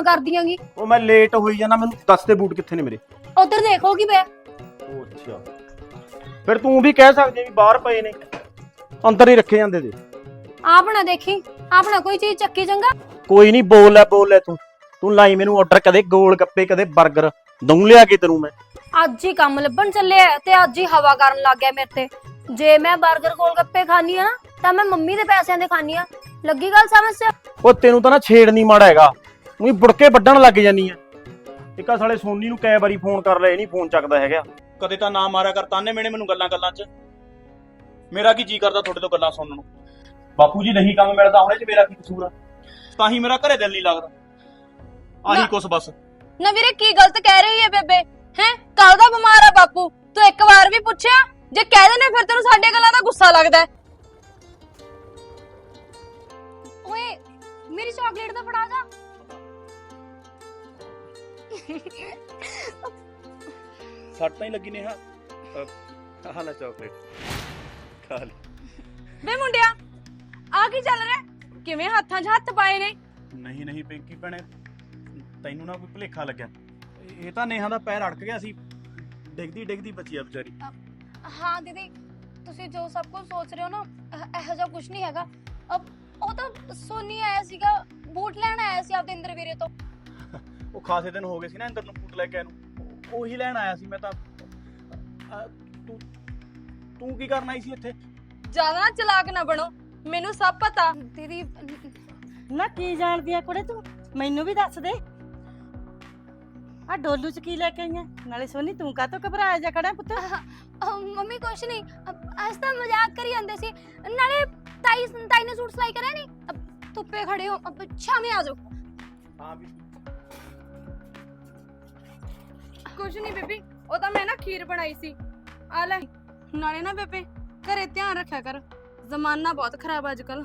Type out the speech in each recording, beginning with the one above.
ਕੰਮ ਕਰਦੀ ਆਂਗੀ ਉਹ ਮੈਂ ਲੇਟ ਹੋਈ ਜਾਣਾ ਮੈਨੂੰ ਦੱਸ ਦੇ ਬੂਟ ਕਿੱਥੇ ਨੇ ਮੇਰੇ। ਉਧਰ ਦੇਖੋ ਕੀ ਪਿਆ ਉਹ ਅੱਛਾ। ਫਿਰ ਤੂੰ ਵੀ ਕਹਿ ਸਕਦੀ ਵੀ ਬਾਹਰ ਪਏ ਨੇ। ਅੰਦਰ ਹੀ ਰੱਖੇ ਜਾਂਦੇ ਤੇ ਆਪਣਾ ਦੇਖੀ ਆਪਣਾ ਕੋਈ ਚੀਜ਼ ਚੱਕੀ ਚੰਗਾ? ਕੋਈ ਨਹੀਂ ਬੋਲ ਲੈ ਬੋਲ ਲੈ ਤੂੰ। ਤੂੰ ਲਾਈ ਮੈਨੂੰ ਆਰਡਰ ਕਦੇ ਗੋਲ ਗੱਪੇ ਕਦੇ 버ਗਰ ਦਊਂ ਲਿਆ ਕੇ ਤੈਨੂੰ ਮੈਂ। ਅੱਜ ਹੀ ਕੰਮ ਲੱਭਣ ਚੱਲਿਆ ਤੇ ਅੱਜ ਹੀ ਹਵਾ ਕਰਨ ਲੱਗ ਗਿਆ ਮੇਰੇ ਤੇ। ਜੇ ਮੈਂ 버ਗਰ ਕੋਲ ਗੱਪੇ ਖਾਣੀ ਆ ਨਾ ਤਾਂ ਮੈਂ ਮੰਮੀ ਦੇ ਪੈਸਿਆਂ ਦੇ ਖਾਣੀ ਆ। ਲੱਗੀ ਗੱਲ ਸਮਝ ਚ? ਉਹ ਤੈਨੂੰ ਤਾਂ ਨਾ ਛੇੜ ਨਹੀਂ ਮਾੜਾ ਹੈਗਾ। ਉਹੀ ਬੁੜਕੇ ਵੱਢਣ ਲੱਗ ਜਾਨੀ ਆ। ਇੱਕ ਸਾਲੇ ਸੋਨੀ ਨੂੰ ਕਈ ਵਾਰੀ ਫੋਨ ਕਰ ਲਿਆ ਇਹ ਨਹੀਂ ਫੋਨ ਚੱਕਦਾ ਹੈਗਾ। ਕਦੇ ਤਾਂ ਨਾ ਮਾਰਿਆ ਕਰ ਤਾਨੇ ਮੇਣੇ ਮੈਨੂੰ ਗੱਲਾਂ ਗੱਲਾਂ 'ਚ। ਮੇਰਾ ਕੀ ਜੀ ਕਰਦਾ ਤੁਹਾਡੇ ਤੋਂ ਗੱਲਾਂ ਸੁਣਨ ਨੂੰ? ਬਾਪੂ ਜੀ ਨਹੀਂ ਕੰਮ ਮਿਲਦਾ ਹੁਣੇ 'ਚ ਮੇਰਾ ਕੀ ਕਸੂਰ ਆ? ਤਾਂ ਹੀ ਮੇਰਾ ਘਰੇ ਦਿਲ ਨਹੀਂ ਲੱਗਦਾ। ਆਹੀ ਨਾ- ਕੁਛ ਬਸ। ਨਾ ਵੀਰੇ ਕੀ ਗਲਤ ਕਹਿ ਰਹੀ ਹੈ ਬੇਬੇ? ਹੈ? ਕੱਲ ਦਾ ਬਿਮਾਰ ਆ ਬਾਪੂ। ਤੂੰ ਇੱਕ ਵਾਰ ਵੀ ਪੁੱਛਿਆ ਜੇ ਕਹਿ ਦਿੰਦੇ ਫਿਰ ਤੈਨੂੰ ਸਾਡੇ ਗੱਲਾਂ ਦਾ ਗੁੱਸਾ ਲੱਗਦਾ। ਹੈ। ਓਏ ਮੇਰੀ ਚਾਕਲੇਟ ਤਾਂ ਫੜਾ ਜਾ। ਸੱਟ ਤਾਂ ਹੀ ਲੱਗੀ ਨੇ ਹਾਂ ਆਹ ਲੈ ਚਾਕਲੇਟ। ਖਾ ਲੈ। ਵੇ ਮੁੰਡਿਆ ਆ ਕੀ ਚੱਲ ਰਿਹਾ? ਹੈ? ਕਿਵੇਂ ਹੱਥਾਂ 'ਚ ਹੱਥ ਪਾਏ ਨੇ? ਨਹੀਂ ਨਹੀਂ ਪਿੰਕੀ ਭੈਣੇ ਤੈਨੂੰ ਨਾ ਕੋਈ ਭੁਲੇਖਾ ਲੱਗਿਆ? ਇਹ ਤਾਂ ਨੇਹਾ ਦਾ ਪੈਰ ਅੜਕ ਗਿਆ ਸੀ। ਡਿੱਗਦੀ ਡਿੱਗਦੀ ਬਚੀ ਆ ਵਿਚਾਰੀ। ਹਾਂ ਦੀਦੀ ਤੁਸੀਂ ਜੋ ਸਭ ਕੁਝ ਸੋਚ ਰਹੇ ਹੋ ਨਾ ਇਹ- ਇਹੋ ਜਿਹਾ ਕੁਝ ਨਹੀਂ ਹੈਗਾ। ਅਬ ਉਹ ਤਾਂ ਸੋਨੀ ਆਇਆ ਸੀਗਾ ਬੂਟ ਲੈਣ ਆਇਆ ਸੀ ਆਪਦੇ ਇੰਦਰ ਵੀਰੇ ਤੋਂ। ਉਹ ਖਾਸੇ ਦਿਨ ਹੋ ਗਏ ਸੀ ਨਾ ਇੰਦਰ ਨੂੰ ਬੂਟ ਲੈ ਕੇ ਆਇਆ ਨੂੰ। ਉਹੀ ਲੈਣ ਆਇਆ ਸੀ ਮੈਂ ਤਾਂ। ਅਹ, ਤੂੰ ਤੂੰ ਕੀ ਕਰਨ ਆਈ ਸੀ ਇੱਥੇ? ਜ਼ਿਆਦਾ ਨਾ ਚਲਾਕ ਨਾ ਬਣੋ ਮੈਨੂੰ ਸਭ ਪਤਾ। ਦੀਦੀ ਨਾ ਕੀ ਜਾਣਦੀ ਆ ਕੁੜੇ ਤੂੰ? ਮੈਨੂੰ ਵੀ ਦੱਸ ਦੇ। ਆ ਡੋਲੂ ਚ ਕੀ ਲੈ ਕੇ ਆਈਆਂ? ਨਾਲੇ ਸੋਨੀ ਤੂੰ ਕਾਹਤੋਂ ਘਬਰਾਇਆ ਜਾ ਖੜਾ ਪੁੱਤ? ਅਹ, ਮੰਮੀ ਕੁਛ ਨਹੀਂ। ਅੱਜ ਤਾਂ ਮਜ਼ਾਕ ਕਰੀ ਜਾਂਦੇ ਸੀ। ਨਾਲੇ ਤਾਈ ਤਾਈ ਨੇ ਸੂਟ ਸਿਲਾਈ ਕਰਿਆ ਨਹੀਂ ਅਬ ਧੁੱਪੇ ਖੜੇ ਹੋ ਅਬ ਛਾਵੇਂ ਆ ਜਾਓ। ਹਾਂ ਵੀ। ਕੁਝ ਨਹੀਂ ਬੇਬੀ ਉਹ ਤਾਂ ਮੈਂ ਨਾ ਖੀਰ ਬਣਾਈ ਸੀ। ਆ ਲੈ ਨਾਲੇ ਨਾ ਬੇਬੇ ਘਰੇ ਧਿਆਨ ਰੱਖਿਆ ਕਰ। ਜ਼ਮਾਨਾ ਬਹੁਤ ਖਰਾਬ ਆ ਅੱਜਕੱਲ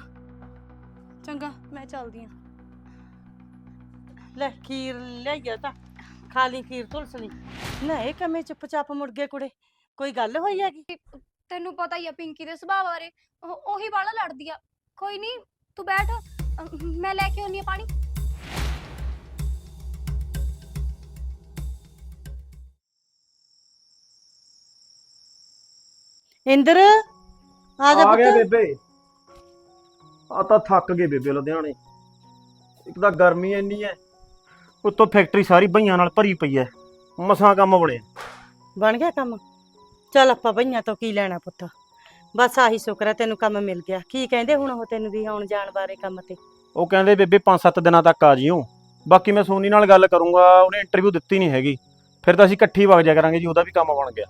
ਚੰਗਾ ਮੈਂ ਚੱਲਦੀ ਆ। ਲੈ ਖੀਰ ਲਿਆਈਆ ਤਾਂ। ਖਾਲੀ ਖੀਰ ਤੁਲਸ ਲਈ। ਨਾ ਇਹ ਕਮੇ ਚੁੱਪਚਾਪ ਮੁੜ ਗਏ ਕੁੜੇ? ਕੋਈ ਗੱਲ ਹੋਈ ਹੈਗੀ? ਤੈਨੂੰ ਪਤਾ ਹੀ ਆ ਪਿੰਕੀ ਦੇ ਸੁਭਾਅ ਬਾਰੇ। ਉਹ- ਉਹੀ ਵਾਲਾ ਲੜਦੀ ਆ। ਕੋਈ ਨਹੀਂ ਤੂੰ ਬੈਠ। ਮੈਂ ਲੈ ਕੇ ਆਉਣੀ ਆ ਪਾਣੀ। ਇੰਦਰ? ਆ ਜਾ ਆ ਪੁੱਤ। ਬੇਬੇ। ਆ ਤਾਂ ਥੱਕ ਗਏ ਬੇਬੇ ਲੁਧਿਆਣੇ। ਇੱਕ ਤਾਂ ਗਰਮੀ ਇੰਨੀ ਐ। ਉੱਤੋਂ ਫੈਕਟਰੀ ਸਾਰੀ ਭਈਆਂ ਨਾਲ ਭਰੀ ਪਈ ਐ। ਮਸਾਂ ਕੰਮ ਬਣਿਆ ਬਣ ਗਿਆ ਕੰਮ? ਚੱਲ ਆਪਾਂ ਭਈਆਂ ਤੋਂ ਕੀ ਲੈਣਾ ਪੁੱਤ? ਬਸ ਆਹੀ ਸ਼ੁਕਰ ਹੈ ਤੈਨੂੰ ਕੰਮ ਮਿਲ ਗਿਆ। ਕੀ ਕਹਿੰਦੇ ਹੁਣ ਉਹ ਤੈਨੂੰ ਵੀ ਆਉਣ ਜਾਣ ਬਾਰੇ ਕੰਮ ਤੇ? ਉਹ ਕਹਿੰਦੇ ਬੇਬੇ 5-7 ਦਿਨਾਂ ਤੱਕ ਆ ਜਿਓ। ਬਾਕੀ ਮੈਂ ਸੋਨੀ ਨਾਲ ਗੱਲ ਕਰੂੰਗਾ ਉਹਨੇ ਇੰਟਰਵਿਊ ਦਿੱਤੀ ਨਹੀਂ ਹੈਗੀ। ਫਿਰ ਤਾਂ ਅਸੀਂ ਇਕੱਠੀ ਵਗ ਜਾ ਕਰਾਂਗੇ ਜੀ ਉਹਦਾ ਵੀ ਕੰਮ ਬਣ ਗਿਆ।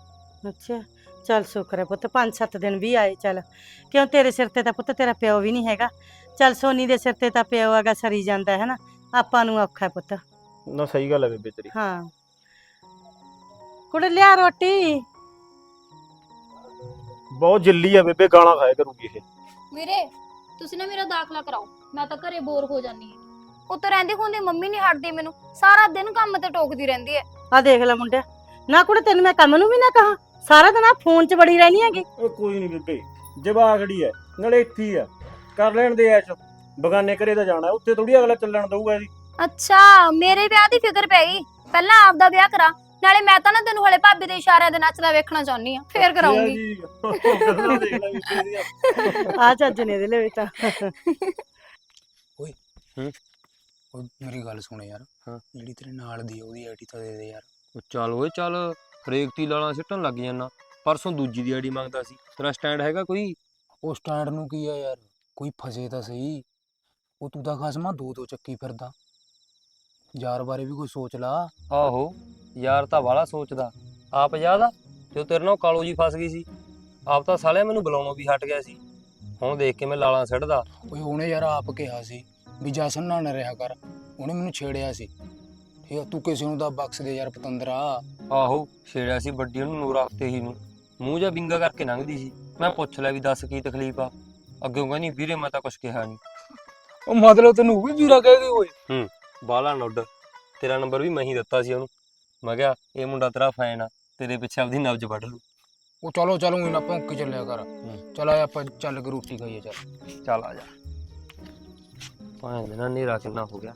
ਅੱਛਾ। ਚੱਲ ਸ਼ੁਕਰ ਹੈ ਪੁੱਤ 5-7 ਦਿਨ ਵੀ ਆਏ ਚੱਲ। ਕਿਉਂ ਤੇਰੇ ਸਿਰ ਤੇ ਤਾਂ ਪੁੱਤ ਤੇਰਾ ਪਿਓ ਵੀ ਨਹੀਂ ਹੈਗਾ? ਚੱਲ ਸੋਨੀ ਦੇ ਸਿਰ ਤੇ ਤਾਂ ਪਿਓ ਹੈਗਾ ਸਰੀ ਜਾਂਦਾ ਹੈ ਨਾ? ਆਪਾਂ ਨੂੰ ਔਖਾ ਹੈ ਪੁੱਤ। ਨਾ ਸਹੀ ਗੱਲ ਹੈ ਬੇਬੇ ਤੇਰੀ। ਹਾਂ। ਕੁੜੇ ਲਿਆ ਰੋਟੀ। ਬਹੁਤ ਜਿੱਲੀ ਆ ਬੇਬੇ ਗਾਲਾਂ ਖਾਇਆ ਕਰੂਗੀ ਇਹ। ਵੀਰੇ ਤੁਸੀਂ ਨਾ ਮੇਰਾ ਦਾਖਲਾ ਕਰਾਓ। ਮੈਂ ਤਾਂ ਘਰੇ ਬੋਰ ਹੋ ਜਾਨੀ ਆ ਉੱਤੋਂ ਰਹਿੰਦੇ ਹੁੰਦੇ ਮੰਮੀ ਨਹੀਂ ਹਟਦੀ ਮੈਨੂੰ। ਸਾਰਾ ਦਿਨ ਕੰਮ ਤੇ ਟੋਕਦੀ ਰਹਿੰਦੀ ਹੈ। ਆ ਦੇਖ ਲੈ ਮੁੰਡਿਆ। ਨਾ ਕੁੜੇ ਤੈਨੂੰ ਮੈਂ ਕੰਮ ਨੂੰ ਵੀ ਨਾ ਕਹਾ। ਸਾਰਾ ਦਿਨ ਆ ਫੋਨ 'ਚ ਬੜੀ ਰਹਿਣੀ ਹੈਗੀ। ਉਹ ਕੋਈ ਨਹੀਂ ਬੇਬੇ ਜਵਾਗੜੀ ਐ ਨਾਲੇ ਇੱਥੇ ਹੀ ਆ ਕਰ ਲੈਣ ਦੇ ਐਸ਼। ਬਗਾਨੇ ਘਰੇ ਤਾਂ ਜਾਣਾ ਉੱਥੇ ਥੋੜੀ ਅਗਲਾ ਚੱਲਣ ਦਊਗਾ ਜੀ। ਅੱਛਾ ਮੇਰੇ ਵਿਆਹ ਦੀ ਫਿਕਰ ਪੈ ਗਈ। ਪਹਿਲਾਂ ਆਪਦਾ ਵਿਆਹ ਕਰਾ ਨਾਲੇ ਮੈਂ ਤਾਂ ਨਾ ਤੈਨੂੰ ਹਲੇ ਭਾਬੀ ਦੇ ਇਸ਼ਾਰਿਆਂ ਦੇ ਨੱਚਦਾ ਵੇਖਣਾ ਚਾਹੁੰਨੀ ਆ ਫੇਰ ਕਰਾਉਂਗੀ। ਆ ਚੱਜ ਨੇ ਦੇ ਲੈ ਬੇਟਾ ਉਹ ਮੇਰੀ ਗੱਲ ਸੁਣ ਯਾਰ। ਹਾਂ। ਜਿਹੜੀ ਤੇਰੇ ਨਾਲ ਦੀ ਆ, ਉਹਦੀ ਆਈਡੀ ਤਾਂ ਦੇ ਦੇ ਯਾਰ। ਉਹ ਚੱਲ ਓਏ ਚੱਲ। ਹਰੇਕ ਤੀ ਲਾਲਾਂ ਸਿੱਟਣ ਲੱਗ ਜਾਣਾ ਪਰਸੋਂ ਦੂਜੀ ਦੀ ਆਈਡੀ ਮੰਗਦਾ ਸੀ। ਤੇਰਾ ਸਟੈਂਡ ਹੈਗਾ ਕੋਈ? ਉਹ ਸਟੈਂਡ ਨੂੰ ਕੀ ਆ ਯਾਰ? ਕੋਈ ਫਸੇ ਤਾਂ ਸਹੀ। ਉਹ ਤੂੰ ਤਾਂ ਖਸਮਾ ਦੋ ਦੋ ਚੱਕੀ ਫਿਰਦਾ। ਯਾਰ ਬਾਰੇ ਵੀ ਕੋਈ ਸੋਚ ਲਾ। ਆਹੋ ਯਾਰ ਤਾਂ ਵਾਲਾ ਸੋਚਦਾ। ਆਪ ਯਾਦ ਆ? ਉਹ ਤੇਰੇ ਨਾਲ ਕਾਲੋ ਜੀ ਫਸ ਗਈ ਸੀ। ਆਪ ਤਾਂ ਸਾਲਿਆ ਮੈਨੂੰ ਬੁਲਾਉਣੋਂ ਵੀ ਹਟ ਗਿਆ ਸੀ। ਹੁਣ ਦੇਖ ਕੇ ਮੈਂ ਲਾਲਾਂ ਸਿੱਟਦਾ। ਓਏ ਉਹਨੇ ਯਾਰ ਆਪ ਕਿਹਾ ਸੀ ਵੀ ਜਸਨ ਨਾਲ ਨਾ ਰਿਹਾ ਕਰ। ਉਹਨੇ ਮੈਨੂੰ ਛੇੜਿਆ ਸੀ। ਆ ਤੂੰ ਕਿਸੇ ਨੂੰ ਤਾਂ ਬਖਸ਼ ਦੇ ਯਾਰ ਪਤੰਦਰਾ। ਆਹੋ ਛੇੜਿਆ ਸੀ ਵੱਡੀ ਉਹਨੂੰ ਨੂਰ ਹਫ਼ਤੇ ਹੀ ਨੂੰ। ਮੂੰਹ ਜਾਂ ਬਿੰਗਾ ਕਰਕੇ ਲੰਘਦੀ ਸੀ। ਮੈਂ ਪੁੱਛ ਲਿਆ ਵੀ ਦੱਸ ਕੀ ਤਕਲੀਫ ਆ। ਅੱਗੇ ਕਹਿੰਦੀ ਵੀਰੇ ਮੈਂ ਤਾਂ ਕੁਝ ਕਿਹਾ ਨਹੀਂ ਉਹ ਮਤਲਬ ਤੈਨੂੰ ਵੀ ਵੀਰਾ ਕਹਿ ਗਈ ਓਏ ਬਾਲਾ ਨੁੱਡ। ਤੇਰਾ ਨੰਬਰ ਵੀ ਮੈਂ ਹੀ ਦਿੱਤਾ ਸੀ ਉਹਨੂੰ। ਮੈਂ ਕਿਹਾ ਇਹ ਮੁੰਡਾ ਤੇਰਾ ਫੈਨ ਆ। ਤੇਰੇ ਪਿੱਛੇ ਆਪਦੀ ਨਬਜ ਵੱਢ ਲੂ ਉਹ ਚਲੋ ਚਲੋ ਇਹਨਾਂ ਭੌਂਕ ਕੇ ਚੱਲਿਆ ਕਰ। ਚਲ ਆ ਆਪਾਂ ਚੱਲ ਕੇ ਰੋਟੀ ਖਾਈਏ ਚੱਲ। ਚੱਲ ਆ ਜਾ। ਭਾਂ ਨਾ ਨੇਰਾ ਕਿੰਨਾ ਹੋ ਗਿਆ।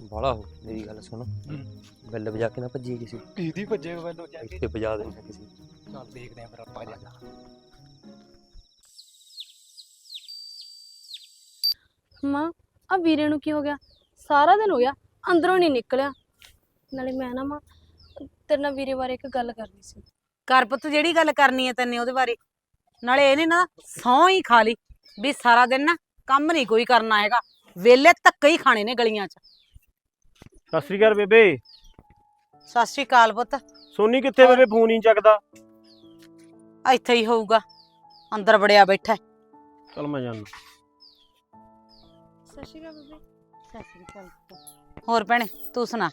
ਬਾਲਾ ਹੋ ਮੇਰੀ ਗੱਲ ਸੁਣ। ਬੈਲ ਵਜਾ ਕੇ ਨਾ ਭੱਜੀ ਕਿਸੇ। ਕਿਹਦੀ ਭੱਜੇ ਵੱਲੋਂ ਜਾ ਇੱਥੇ ਵਜਾ ਦੇਣਾ ਕਿਸੇ ਚੱਲ ਦੇਖਦੇ ਆਂ ਫਿਰ ਆਪਾਂ ਜਾ ਮਾਂ ਆ ਵੀਰੇ ਨੂੰ ਕੀ ਹੋ ਗਿਆ? ਸਾਰਾ ਦਿਨ ਹੋ ਗਿਆ ਅੰਦਰੋਂ ਨਹੀਂ ਨਿਕਲਿਆ। ਨਾਲੇ ਮੈਂ ਨਾ ਮਾਂ ਤੇਰੇ ਨਾਲ ਵੀਰੇ ਬਾਰੇ ਇੱਕ ਗੱਲ ਕਰਨੀ ਸੀ। ਕਰ ਪੁੱਤ ਜਿਹੜੀ ਗੱਲ ਕਰਨੀ ਹੈ ਤੈਨੇ ਉਹਦੇ ਬਾਰੇ। ਨਾਲੇ ਇਹਨੇ ਨਾ ਸੌਂ ਹੀ ਖਾ ਲਈ ਵੀ ਸਾਰਾ ਦਿਨ ਨਾ ਕੰਮ ਨਹੀਂ ਕੋਈ ਕਰਨਾ ਹੈਗਾ। ਵੇਲੇ ਧੱਕੇ ਹੀ ਖਾਣੇ ਨੇ ਗਲੀਆਂ 'ਚ। ਸਤਿ ਸ੍ਰੀ ਅਕਾਲ ਬੇਬੇ। ਸਤਿ ਸ਼੍ਰੀ ਅਕਾਲ ਪੁੱਤ। ਸੋਨੀ ਕਿੱਥੇ ਬੇਬੇ ਫੋਨ ਹੀ ਨੀ ਚੱਕਦਾ। ਇੱਥੇ ਹੀ ਹੋਊਗਾ। ਅੰਦਰ ਵੜਿਆ ਬੈਠਾ ਚਲ ਮੈਂ ਜਾਣਾ ਸਤਿ ਸ਼੍ਰੀ ਅਕਾਲ ਬੇਬੇ। ਸਤਿ ਸ਼੍ਰੀ ਅਕਾਲ ਹੋਰ ਭੈਣੇ ਤੂੰ ਸੁਣਾ?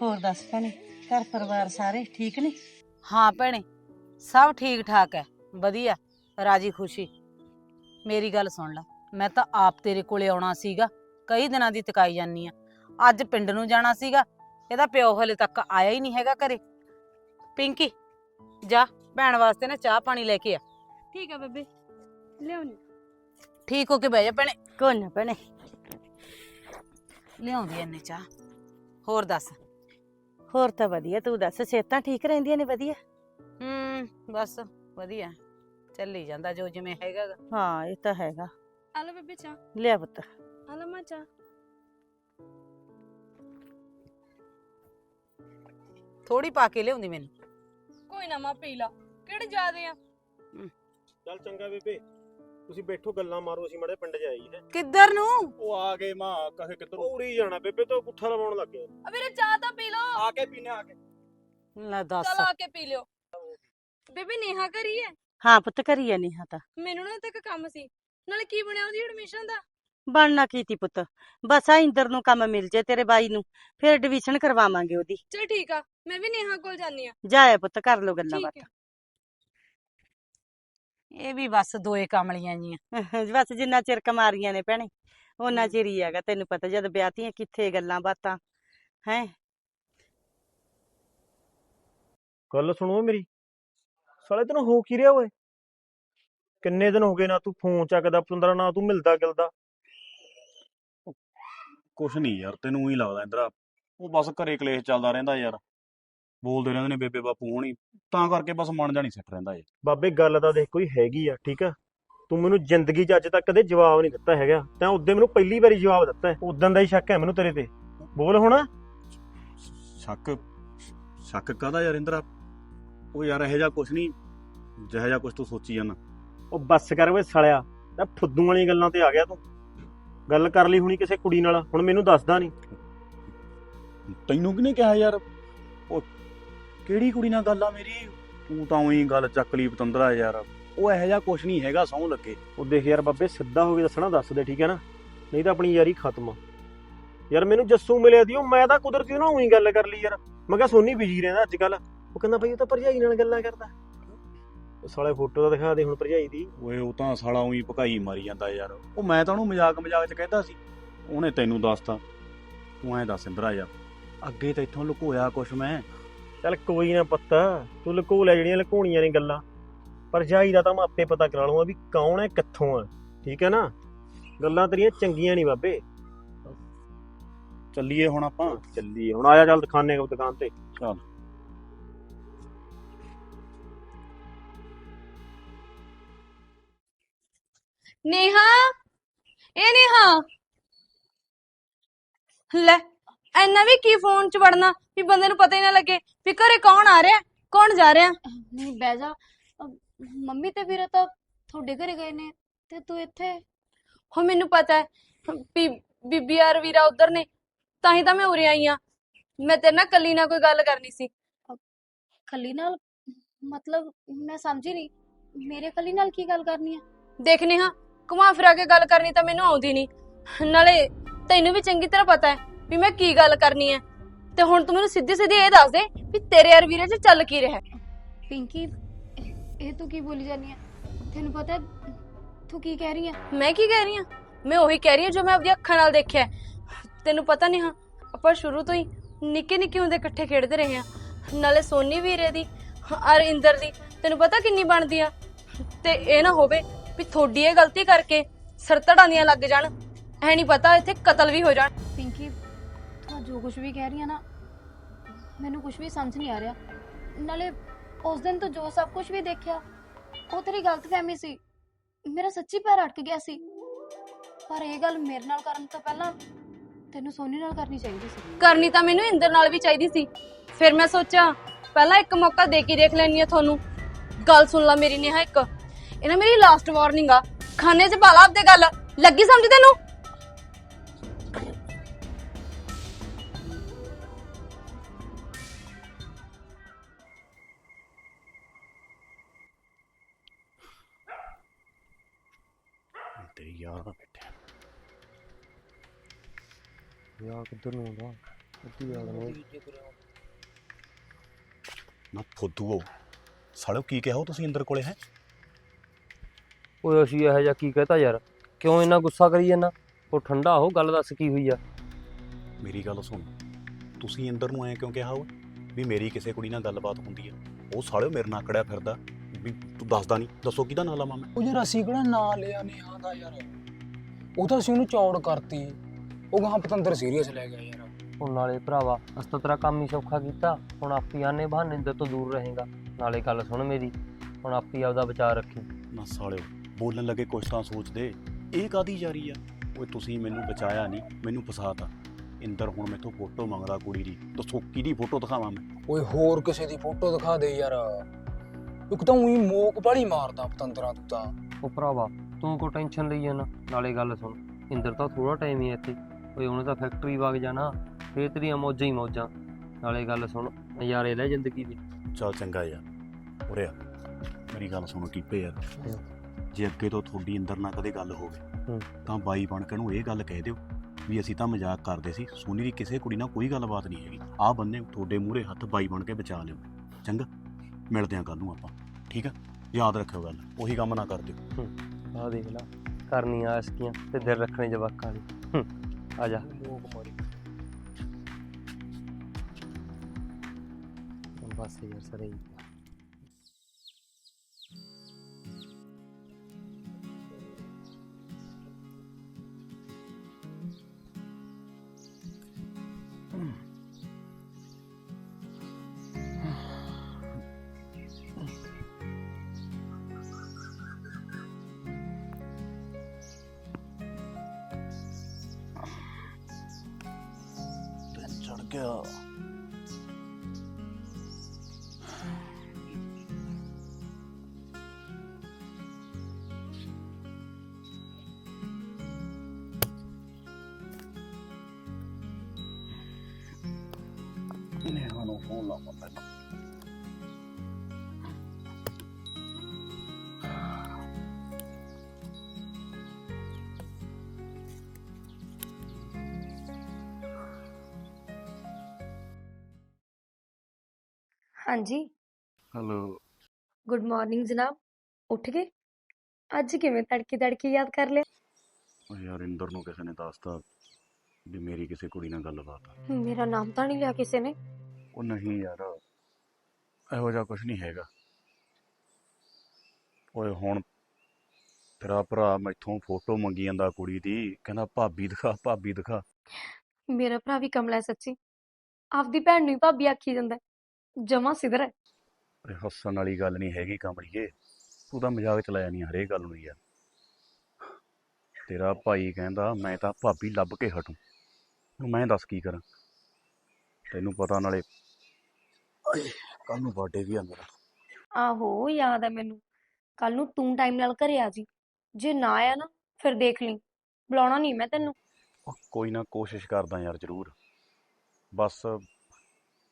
ਹੋਰ ਦੱਸ ਭੈਣੇ ਘਰ ਪਰਿਵਾਰ ਸਾਰੇ ਠੀਕ ਨੇ? ਹਾਂ ਭੈਣੇ ਸਭ ਠੀਕ ਠਾਕ ਹੈ। ਵਧੀਆ ਰਾਜੀ ਖੁਸ਼ੀ। ਮੇਰੀ ਗੱਲ ਸੁਣ ਲੈ ਮੈਂ ਤਾਂ ਆਪ ਤੇਰੇ ਕੋਲੇ ਆਉਣਾ ਸੀਗਾ ਕਈ ਦਿਨਾਂ ਦੀ ਤਕਾਈ ਜਾਨੀ ਆ ਅੱਜ ਪਿੰਡ ਨੂੰ ਜਾਣਾ ਸੀਗਾ ਇਹਦਾ ਪਿਓ ਹਲੇ ਤੱਕ ਆਇਆ ਹੀ ਨਹੀਂ ਹੈਗਾ ਘਰੇ। ਪਿੰਕੀ ਜਾ ਭੈਣ ਵਾਸਤੇ ਨਾ ਚਾਹ ਪਾਣੀ ਲੈ ਕੇ ਆ। ਠੀਕ ਆ ਬੇਬੇ ਲਿਆਉਣੀ ਠੀਕ ਹੋ ਕੇ ਬਹਿ ਜਾ ਭੈਣੇ। ਕੋਈ ਨਾ ਭੈਣੇ। ਲਿਆਉਂਦੀ ਐਨੇ ਚਾਹ। ਹੋਰ ਦੱਸ? ਹੋਰ ਤਾਂ ਵਧੀਆ ਤੂੰ ਦੱਸ ਸਿਹਤਾਂ ਠੀਕ ਰਹਿੰਦੀਆਂ ਨੇ ਵਧੀਆ? ਹੂੰ ਬਸ ਵਧੀਆ। ਚੱਲੀ ਜਾਂਦਾ ਜੋ ਜਿਵੇਂ ਹੈਗਾ ਗਾ। ਹਾਂ ਇਹ ਤਾਂ ਹੈਗਾ। ਆ ਲਓ ਬੇਬੇ ਚਾਹ। ਲਿਆ ਪੁੱਤ। ਆ ਲਓ ਮਾਂ ਚਾਹ। ਥੋੜੀ ਪਾ ਕੇ ਲਿਆਉਂਦੀ ਮੈਨੂੰ। ਕੋਈ ਨਾ ਮਾਂ ਪੀ ਲਾ। ਕਿਹੜੇ ਜ਼ਿਆਦੇ ਆ? ਚੱਲ ਚੰਗਾ ਬੇਬੇ ਤੁਸੀਂ ਬੈਠੋ ਗੱਲਾਂ ਮਾਰੋ ਅਸੀਂ ਮੜੇ ਪਿੰਡ ਜਾਈ ਹੈ। ਕਿੱਧਰ ਨੂੰ? ਉਹ ਆ ਗਏ ਮਾਂ ਕਹੇ ਕਿੱਧਰੋਂ ਉਰੀ ਜਾਣਾ ਬੇਬੇ ਤੋਂ ਪੁੱਠਾ ਲਵਾਉਣ ਲੱਗ ਗਿਆ ਆ ਵੀਰੇ ਚਾਹ ਤਾਂ ਪੀ ਲਓ। ਆ ਕੇ ਪੀਨੇ ਆ ਕੇ। ਲੈ ਦੱਸ। ਚਲ ਆ ਕੇ ਪੀ ਲਿਓ। ਬੇਬੇ ਨੇਹਾ ਘਰੀ ਹੈ? ਹਾਂ ਪੁੱਤ ਕਰੀਏ ਨਹੀਂ ਹਾਂ ਤਾਂ। ਮੈਨੂੰ ਨਾ ਤੇ ਇੱਕ ਕੰਮ ਸੀ। ਨਾਲੇ ਕੀ ਬਣਿਆ ਉਹਦੀ ਐਡਮਿਸ਼ਨ ਦਾ? ਬਣਨਾ ਕੀਤੀ ਪੁੱਤ। ਬਸ ਆ ਇੰਦਰ ਨੂੰ ਕੰਮ ਮਿਲ ਜੇ ਤੇਰੇ ਬਾਈ ਨੂੰ ਫਿਰ ਐਡਮਿਸ਼ਨ ਕਰਵਾਵਾਂਗੇ ਉਹਦੀ। ਚਲ ਠੀਕ ਆ ਮੈਂ ਵੀ ਨੇਹਾ ਕੋਲ ਜਾਨੀ ਆ। ਜਾਏ ਪੁੱਤ ਕਰ ਲੋ ਗੱਲਾਂ ਠੀਕ ਬਾਤਾਂ। ਇਹ ਵੀ ਬਸ ਦੋਏ ਕਮਲੀਆਂ ਜੀਆਂ। ਬਸ ਜਿੰਨਾ ਚਿਰ ਕਮਾਰੀਆਂ ਨੇ ਭੈਣੇ ਉਹਨਾਂ ਚਿਰ ਹੀ ਹੈਗਾ ਤੈਨੂੰ ਪਤਾ ਜਦ ਵਿਆਹਤੀਆਂ ਕਿੱਥੇ ਗੱਲਾਂ ਬਾਤਾਂ ਹੈ। ਗੱਲ ਸੁਣੋ ਮੇਰੀ ਸਾਲੇ ਤੈਨੂੰ ਹੋ ਕੀ ਰਿਹਾ ਓਏ? ਕਿੰਨੇ ਦਿਨ ਹੋ ਗਏ ਨਾ ਤੂੰ ਫੋਨ ਚੱਕਦਾ ਪਤੰਦਰਾ ਨਾ ਤੂੰ ਮਿਲਦਾ ਗਿਲਦਾ। ਕੁਛ ਨਹੀਂ ਯਾਰ ਤੈਨੂੰ ਹੀ ਲੱਗਦਾ ਇੰਦਰਾ ਉਹ ਬਸ ਘਰੇ ਕਲੇਸ਼ ਚੱਲਦਾ ਰਹਿੰਦਾ ਯਾਰ। ਬੋਲਦੇ ਰਹਿੰਦੇ ਨੇ ਬੇਬੇ ਬਾਪੂ ਹੋਣੀ ਤਾਂ ਕਰਕੇ ਬਸ ਮਨ ਜਾ ਨਹੀਂ ਸੈੱਟ ਰਹਿੰਦਾ ਏ ਬਾਬੇ ਗੱਲ ਤਾਂ ਦੇਖ ਕੋਈ ਹੈਗੀ ਆ ਠੀਕ ਆ? ਤੂੰ ਮੈਨੂੰ ਜ਼ਿੰਦਗੀ 'ਚ ਅੱਜ ਤੱਕ ਕਦੇ ਜਵਾਬ ਨਹੀਂ ਦਿੱਤਾ ਹੈਗਾ। ਤੈਂ ਉਦੋਂ ਮੈਨੂੰ ਪਹਿਲੀ ਵਾਰੀ ਜਵਾਬ ਦਿੱਤਾ ਹੈ। ਉਦੋਂ ਦਾ ਹੀ ਸ਼ੱਕ ਹੈ ਮੈਨੂੰ ਤੇਰੇ ਤੇ। ਬੋਲ ਹੁਣ। ਸ਼ੱਕ ਸ਼ੱਕ ਕਾਹਦਾ ਯਾਰ ਇੰਦਰਾ? ਉਹ ਯਾਰ ਇਹੋ ਜਿਹਾ ਕੁਛ ਨਹੀਂ ਜਿਹੋ ਜਿਹਾ ਕੁਛ ਤੂੰ ਸੋਚੀ ਜਾਂਦਾ। ਉਹ ਬੱਸ ਕਰ ਓਏ ਸਾਲਿਆ ਤਾਂ ਫੁੱਦੂ ਵਾਲੀਆਂ ਗੱਲਾਂ ਤੇ ਆ ਗਿਆ ਤੂੰ। ਗੱਲ ਕਰ ਲਈ ਹੁਣੀ ਕਿਸੇ ਕੁੜੀ ਨਾਲ ਹੁਣ ਮੈਨੂੰ ਦੱਸਦਾ ਨਹੀਂ ਤੈਨੂੰ ਕਿਹਨੇ ਕਿਹਾ ਯਾਰ? ਉਹ ਕਿਹੜੀ ਕੁੜੀ ਨਾਲ ਗੱਲ ਆ ਮੇਰੀ? ਤੂੰ ਤਾਂ ਉਹੀ ਗੱਲ ਚੱਕ ਲਈ ਪਤੰਦਰਾ ਯਾਰ। ਉਹ ਇਹੋ ਜਿਹਾ ਕੁਛ ਨਹੀਂ ਹੈਗਾ ਸੌਂ ਲੱਗੇ। ਉਹ ਦੇਖ ਯਾਰ ਬਾਬੇ ਸਿੱਧਾ ਹੋ ਕੇ ਦੱਸਣਾ ਦੱਸ ਦੇ ਠੀਕ ਹੈ ਨਾ? ਨਹੀਂ ਤਾਂ ਆਪਣੀ ਯਾਰੀ ਖਤਮ ਆ। ਯਾਰ ਮੈਨੂੰ ਜੱਸੂ ਮਿਲਿਆ ਦੀ ਉਹ ਮੈਂ ਤਾਂ ਕੁਦਰਤੀ ਨਾ ਉਹੀ ਗੱਲ ਕਰ ਲਈ ਯਾਰ। ਮੈਂ ਕਿਹਾ ਸੋਨੀ ਬਿਜ਼ੀ ਰਹਿੰਦਾ ਅੱਜ ਕੱਲ ਉਹ ਕਹਿੰਦਾ ਬਈ ਉਹ ਤਾਂ ਭਰਜਾਈ ਨਾਲ ਗੱਲਾਂ ਕਰਦਾ। ਉਹ ਸਾਲੇ ਫੋਟੋ ਤਾਂ ਦਿਖਾ ਦੇ ਹੁਣ ਭਰਜਾਈ ਦੀ। ਓਏ ਉਹ ਤਾਂ ਸਾਲਾ ਉਹੀ ਭਕਾਈ ਮਾਰੀ ਜਾਂਦਾ ਯਾਰ। ਉਹ ਮੈਂ ਤਾਂ ਉਹਨੂੰ ਮਜ਼ਾਕ ਮਜ਼ਾਕ 'ਚ ਕਹਿੰਦਾ ਸੀ। ਉਹਨੇ ਤੈਨੂੰ ਦੱਸਤਾ। ਤੂੰ ਐਂ ਦੱਸ ਇੰਦਰਾ ਯਾਰ ਅੱਗੇ ਤਾਂ ਇੱਥੋਂ ਲੁਕੋਇਆ ਕੁਛ ਮੈਂ। ਚੱਲ ਕੋਈ ਨਾ ਪੱਤਾ ਤੂੰ ਲੁਕੋ ਲੈ ਜਿਹੜੀਆਂ ਲੁਕਾਉਣੀਆਂ ਨੇ ਗੱਲਾਂ। ਭਰਜਾਈ ਦਾ ਤਾਂ ਮੈਂ ਆਪੇ ਪਤਾ ਕਰਾ ਲਵਾਂ ਵੀ ਕੌਣ ਹੈ ਕਿੱਥੋਂ ਆ ਠੀਕ ਹੈ ਨਾ? ਗੱਲਾਂ ਤੇਰੀਆਂ ਚੰਗੀਆਂ ਨਹੀਂ ਬਾਬੇ। ਚੱਲੀਏ ਹੁਣ ਆਪਾਂ। ਚੱਲੀ ਹੁਣ ਆਇਆ ਚੱਲ ਦਿਖਾਣੇ ਦੁਕਾਨ ਤੇ। ਚੱਲ। ਨੇਹਾ ਇਹ ਨੇਹਾ। ਲੈ ਐਨਾ ਵੀ ਕੀ ਫੋਨ 'ਚ ਵੜਨਾ ਵੀ ਬੰਦੇ ਨੂੰ ਪਤਾ ਹੀ ਨਾ ਲੱਗੇ ਵੀ ਘਰੇ ਕੌਣ ਆ ਰਿਹਾ ਕੌਣ ਜਾ ਰਿਹਾ। ਨਹੀਂ ਬਹਿ ਜਾ। ਅਹ ਮੰਮੀ ਤੇ ਵੀਰੇ ਤਾਂ ਤੁਹਾਡੇ ਘਰੇ ਗਏ ਨੇ ਤੇ ਤੂੰ ਇੱਥੇ? ਹੋ ਮੈਨੂੰ ਪਤਾ ਹੈ ਵੀ ਬੀਬੀ ਯਾਰ ਵੀਰਾ ਉਧਰ ਨੇ ਤਾਂ ਹੀ ਤਾਂ ਮੈਂ ਉਰੇ ਆਈ ਆ ਮੈਂ ਤੇਰੇ ਨਾਲ ਕੱਲੀ ਨਾਲ ਕੋਈ ਗੱਲ ਕਰਨੀ ਸੀ। ਕੱਲੀ ਨਾਲ? ਮਤਲਬ ਮੈਂ ਸਮਝੀ ਨਹੀਂ। ਮੇਰੇ ਕੱਲੀ ਨਾਲ ਕੀ ਗੱਲ ਕਰਨੀ ਹੈ? ਦੇਖ ਨੇਹਾ ਘੁਮਾ ਫਿਰਾ ਕੇ ਗੱਲ ਕਰਨੀ ਤਾਂ ਮੈਨੂੰ ਆਉਂਦੀ ਨਹੀਂ। ਨਾਲੇ ਤੈਨੂੰ ਵੀ ਚੰਗੀ ਤਰ੍ਹਾਂ ਪਤਾ ਹੈ ਵੀ ਮੈਂ ਕੀ ਗੱਲ ਕਰਨੀ ਹੈ। ਤੇ ਹੁਣ ਤੂੰ ਮੈਨੂੰ ਸਿੱਧੀ ਸਿੱਧੀ ਇਹ ਦੱਸ ਦੇ ਵੀ ਤੇਰੇ ਯਾਰ ਵੀਰੇ 'ਚ ਚੱਲ ਕੀ ਰਿਹਾ ਹੈ। ਪਿੰਕੀ ਇਹ- ਤੂੰ ਕੀ ਬੋਲੀ ਜਾਨੀ ਹੈ? ਤੈਨੂੰ ਪਤਾ ਹੈ ਤੂੰ ਕੀ ਕਹਿ ਰਹੀ ਹੈ? ਮੈਂ ਕੀ ਕਹਿ ਰਹੀ ਹਾਂ? ਮੈਂ ਉਹੀ ਕਹਿ ਰਹੀ ਹਾਂ ਜੋ ਮੈਂ ਆਪਣੀ ਅੱਖਾਂ ਨਾਲ ਦੇਖਿਆ ਹੈ। ਤੈਨੂੰ ਪਤਾ ਨਹੀਂ ਹਾਂ ਆਪਾਂ ਸ਼ੁਰੂ ਤੋਂ ਹੀ ਨਿੱਕੇ ਨਿੱਕੇ ਹੁੰਦੇ ਇਕੱਠੇ ਖੇਡਦੇ ਰਹੇ ਹਾਂ। ਨਾਲੇ ਸੋਨੀ ਵੀਰੇ ਦੀ ਔਰ ਇੰਦਰ ਦੀ ਤੈਨੂੰ ਪਤਾ ਕਿੰਨੀ ਬਣਦੀ ਆ? ਤੇ ਇਹ ਨਾ ਹੋਵੇ ਵੀ ਤੁਹਾਡੀ ਇਹ ਗਲਤੀ ਕਰਕੇ ਸਰਤੜਾਂ ਦੀਆਂ ਲੱਗ ਜਾਣ। ਐ ਨਹੀਂ ਪਤਾ ਇੱਥੇ ਕਤਲ ਵੀ ਹੋ ਜਾਣ। ਪਿੰਕੀ ਤਾਂ ਜੋ ਕੁਝ ਵੀ ਕਹਿ ਰਹੀ ਆ ਨਾ ਮੈਨੂੰ ਕੁਝ ਵੀ ਸਮਝ ਨਹੀਂ ਆ ਰਿਹਾ। ਨਾਲੇ ਉਸ ਦਿਨ ਤੋਂ ਜੋ ਸਭ ਕੁਝ ਵੀ ਦੇਖਿਆ ਉਹ ਤੇਰੀ ਗਲਤਫਹਿਮੀ ਸੀ। ਮੇਰਾ ਸੱਚੀ ਪੈਰ ਅਟਕ ਗਿਆ ਸੀ। ਪਰ ਇਹ ਗੱਲ ਮੇਰੇ ਨਾਲ ਕਰਨ ਤੋਂ ਪਹਿਲਾਂ ਤੈਨੂੰ ਸੋਨੀ ਨਾਲ ਕਰਨੀ ਚਾਹੀਦੀ ਸੀ। ਕਰਨੀ ਤਾਂ ਮੈਨੂੰ ਇੰਦਰ ਨਾਲ ਵੀ ਚਾਹੀਦੀ ਸੀ। ਫਿਰ ਮੈਂ ਸੋਚਿਆ ਪਹਿਲਾਂ ਇੱਕ ਮੌਕਾ ਦੇ ਕੇ ਦੇਖ ਲੈਣੀ ਆ ਤੁਹਾਨੂੰ। ਗੱਲ ਸੁਣ ਲੈ ਮੇਰੀ ਨੇਹਾ ਇੱਕ। ਇਹਨਾਂ ਮੇਰੀ ਲਾਸਟ ਵਾਰਨਿੰਗ ਆ। ਖਾਨੇ 'ਚ ਪਾਲਾ ਆਪਦੇ ਗੱਲ। ਲੱਗੀ ਸਮਝ ਤੈਨੂੰ? ਤੇਰੀ ਯਾਰ ਦਾ ਬੈਠਿਆ ਯਾਰ ਕਿੱਧਰ ਨੂੰ ਆਉਂਦਾ? ਅੱਧੀ ਯਾਰ ਨੂੰ ਨਾ ਫੁੱਦੂ ਸਾਲਿਓ ਕੀ ਕਿਹਾ ਉਹ ਤੁਸੀਂ ਅੰਦਰ ਕੋਲੇ, ਹੈ? ਓਏ ਅਸੀਂ ਇਹੋ ਜਿਹਾ ਕੀ ਕਹਤਾ ਯਾਰ? ਕਿਉਂ ਇੰਨਾ ਗੁੱਸਾ ਕਰੀ ਜਾਂਦਾ? ਉਹ ਠੰਡਾ ਹੋ ਗੱਲ ਦੱਸ ਕੀ ਹੋਈ ਆ? ਮੇਰੀ ਗੱਲ ਸੁਣ। ਤੁਸੀਂ ਇੰਦਰ ਨੂੰ ਐ ਕਿਉਂ ਕਿਹਾ ਉਹ ਵੀ ਮੇਰੀ ਕਿਸੇ ਕੁੜੀ ਨਾਲ ਗੱਲਬਾਤ ਹੁੰਦੀ ਆ। ਉਹ ਸਾਲਿਓ ਮੇਰੇ ਨਾਲ ਅਕੜਿਆ ਫਿਰਦਾ। ਵੀ ਤੂੰ ਦੱਸਦਾ ਨਹੀਂ ਦੱਸੋ ਕਿਹਦਾ ਨਾਂ ਲਵਾਂ ਮੈਂ ਉਹ ਯਾਰ ਅਸੀਂ ਕਿਹੜਾ ਨਾਂ ਲਿਆ ਨੇਹਾ ਦਾ ਯਾਰ? ਉਹ ਤਾਂ ਅਸੀਂ ਉਹਨੂੰ ਚੌੜ ਕਰਤੀ। ਉਹ ਗਾਂ ਪਤੰਦਰ ਸੀਰੀਅਸ ਲੈ ਗਿਆ ਯਾਰ। ਉਹ ਨਾਲੇ ਭਰਾਵਾ ਅਸ ਤਾਂ ਤੇਰਾ ਕੰਮ ਹੀ ਸੌਖਾ ਕੀਤਾ। ਹੁਣ ਆਪੀ ਆਨੇ ਬਹਾਨੇ ਇੰਦਰ ਤੋਂ ਦੂਰ ਰਹੇਗਾ। ਨਾਲੇ ਗੱਲ ਸੁਣ ਮੇਰੀ। ਹੁਣ ਆਪੀ ਆਪਦਾ ਵਿਚਾਰ ਰੱਖੀ। ਨਾ ਸਾਲਿਓ ਬੋਲਣ ਲੱਗੇ ਕੁਛ ਤਾਂ ਸੋਚਦੇ ਇਹ ਕਾਦੀ ਜਾਰੀ ਆ? ਓਏ ਤੁਸੀਂ ਮੈਨੂੰ ਬਚਾਇਆ ਨਹੀਂ ਮੈਨੂੰ ਫਸਾਤਾ ਇੰਦਰ ਹੁਣ ਮੈਥੋਂ ਫੋਟੋ ਮੰਗਦਾ ਕੁੜੀ ਦੀ ਦੱਸੋ ਕਿਹਦੀ ਫੋਟੋ ਦਿਖਾਵਾਂ ਮੈਂ। ਓਏ ਹੋਰ ਕਿਸੇ ਦੀ ਫੋਟੋ ਦਿਖਾ ਦੇ ਯਾਰ। ਇੱਕ ਤਾਂ ਉਹੀ ਮੋਕ ਬਾਲੀ ਮਾਰਦਾ ਪਤੰਦਰਾਂ ਤੂੰ ਤਾਂ। ਉਹ ਭਰਾਵਾ ਤੂੰ ਕੋ ਟੈਨਸ਼ਨ ਲਈ ਜਾਣਾ ਨਾਲੇ ਗੱਲ ਸੁਣ ਇੰਦਰ ਤਾਂ ਥੋੜਾ ਟਾਈਮ ਹੀ ਇੱਥੇ। ਓਏ ਉਹਨੇ ਤਾਂ ਫੈਕਟਰੀ ਵਗ ਜਾਣਾ ਫੇਰ ਤੇਰੀਆਂ ਮੌਜਾਂ ਹੀ ਮੌਜਾਂ। ਨਾਲੇ ਗੱਲ ਸੁਣ ਨਜ਼ਾਰੇ ਲੈ ਜ਼ਿੰਦਗੀ ਦੇ। ਚੱਲ ਚੰਗਾ ਯਾਰ ਉਰੇ ਆ। ਮੇਰੀ ਗੱਲ ਸੁਣੋ ਕੀਪੇ ਯਾਰ। ਜੇ ਅੱਗੇ ਤੋਂ ਤੁਹਾਡੀ ਇੰਦਰ ਨਾਲ ਕਦੇ ਗੱਲ ਹੋਵੇ। ਤਾਂ ਬਾਈ ਬਣ ਕੇ ਨੂੰ ਇਹ ਗੱਲ ਕਹਿ ਦਿਓ ਵੀ ਅਸੀਂ ਤਾਂ ਮਜ਼ਾਕ ਕਰਦੇ ਸੀ ਸੋਨੀ ਦੀ ਕਿਸੇ ਕੁੜੀ ਨਾਲ ਕੋਈ ਗੱਲਬਾਤ ਨਹੀਂ ਹੈਗੀ। ਆਹ ਬੰਨੇ ਤੁਹਾਡੇ ਮੂਹਰੇ ਹੱਥ ਬਾਈ ਬਣ ਕੇ ਬਚਾ ਲਿਓ। ਚੰਗਾ ਮਿਲਦੇ ਆਂ ਕੱਲ ਨੂੰ ਆਪਾਂ ਠੀਕ ਆ? ਯਾਦ ਰੱਖਿਓ ਗੱਲ ਉਹੀ ਕੰਮ ਨਾ ਕਰ ਦਿਓ। ਆਹ ਦੇਖ ਲਾ ਕਰਨੀਆਂ ਆਸਕੀਆਂ ਤੇ ਦਿਲ ਰੱਖਣੇ ਜਵਾਕਾਂ ਦੇ। ਆ ਜਾ। ਬਸ ਯਾਰ ਸਰੇ ਲਾਵਾਂ ਪਹਿਲਾਂ ਹਾਂਜੀ। ਹੈਲੋ। ਗੁੱਡ ਮਾਰਨਿੰਗ ਜਨਾਬ। ਉੱਠ ਗਏ? ਅੱਜ ਕਿਵੇਂ ਤੜਕੀ ਤੜਕੀ ਯਾਦ ਕਰ ਲਿਆ? ਉਹ ਯਾਰ ਇੰਦਰ ਨੂੰ ਕਿਸੇ ਨੇ ਦੱਸਤਾ ਵੀ ਮੇਰੀ ਕਿਸੇ ਕੁੜੀ ਨਾਲ ਗੱਲਬਾਤ ਆ। ਮੇਰਾ ਨਾਮ ਤਾਂ ਨਹੀਂ ਲਿਆ ਕਿਸੇ ਨੇ। ਉਹ ਨਹੀਂ ਯਾਰ ਇਹੋ ਜਿਹਾ ਕੁਝ ਨਹੀਂ ਹੈਗਾ। ਓਏ ਹੁਣ ਤੇਰਾ ਭਰਾ ਮੈਥੋਂ ਫੋਟੋ ਮੰਗੀ ਜਾਂਦਾ ਕੁੜੀ ਦੀ ਕਹਿੰਦਾ ਭਾਬੀ ਦਿਖਾ ਭਾਬੀ ਦਿਖਾ। ਮੇਰਾ ਭਰਾ ਵੀ ਕਮਲਾ ਹੈ ਸੱਚੀ। ਆਪਦੀ ਭੈਣ ਨੂੰ ਹੀ ਭਾਬੀ ਆਖੀ ਜਾਂਦਾ ਜਮਾ ਸਿਧਰ ਹੈ। ਅਰੇ ਹੱਸਣ ਵਾਲੀ ਗੱਲ ਨਹੀਂ ਹੈਗੀ ਕਮਲੀਏ। ਤੂੰ ਤਾਂ ਮਜ਼ਾਕ ਚ ਲੈ ਜਾਨੀ ਆ ਹਰੇਕ ਗੱਲ ਨੂੰ ਯਾਰ। ਤੇਰਾ ਭਾਈ ਕਹਿੰਦਾ ਮੈਂ ਤਾਂ ਭਾਬੀ ਲੱਭ ਕੇ ਹਟੂ। ਹੁਣ ਮੈਂ ਦੱਸ ਕੀ ਕਰਾਂ? ਤੈਨੂੰ ਪਤਾ ਨਾਲੇ ਕੱਲ ਨੂੰ ਬਰਥਡੇ ਵੀ ਆ ਮੇਰਾ। ਆਹੋ ਯਾਦ ਹੈ ਮੈਨੂੰ। ਕੱਲ ਨੂੰ ਤੂੰ ਟਾਈਮ ਨਾਲ ਘਰੇ ਆ ਜੀ। ਜੇ ਨਾ ਆਇਆ ਨਾ ਫਿਰ ਦੇਖ ਲਈ। ਬੁਲਾਉਣਾ ਨਹੀਂ ਮੈਂ ਤੈਨੂੰ। ਉਹ ਕੋਈ ਨਾ ਕੋਸ਼ਿਸ਼ ਕਰਦਾ ਯਾਰ ਜ਼ਰੂਰ। ਬਸ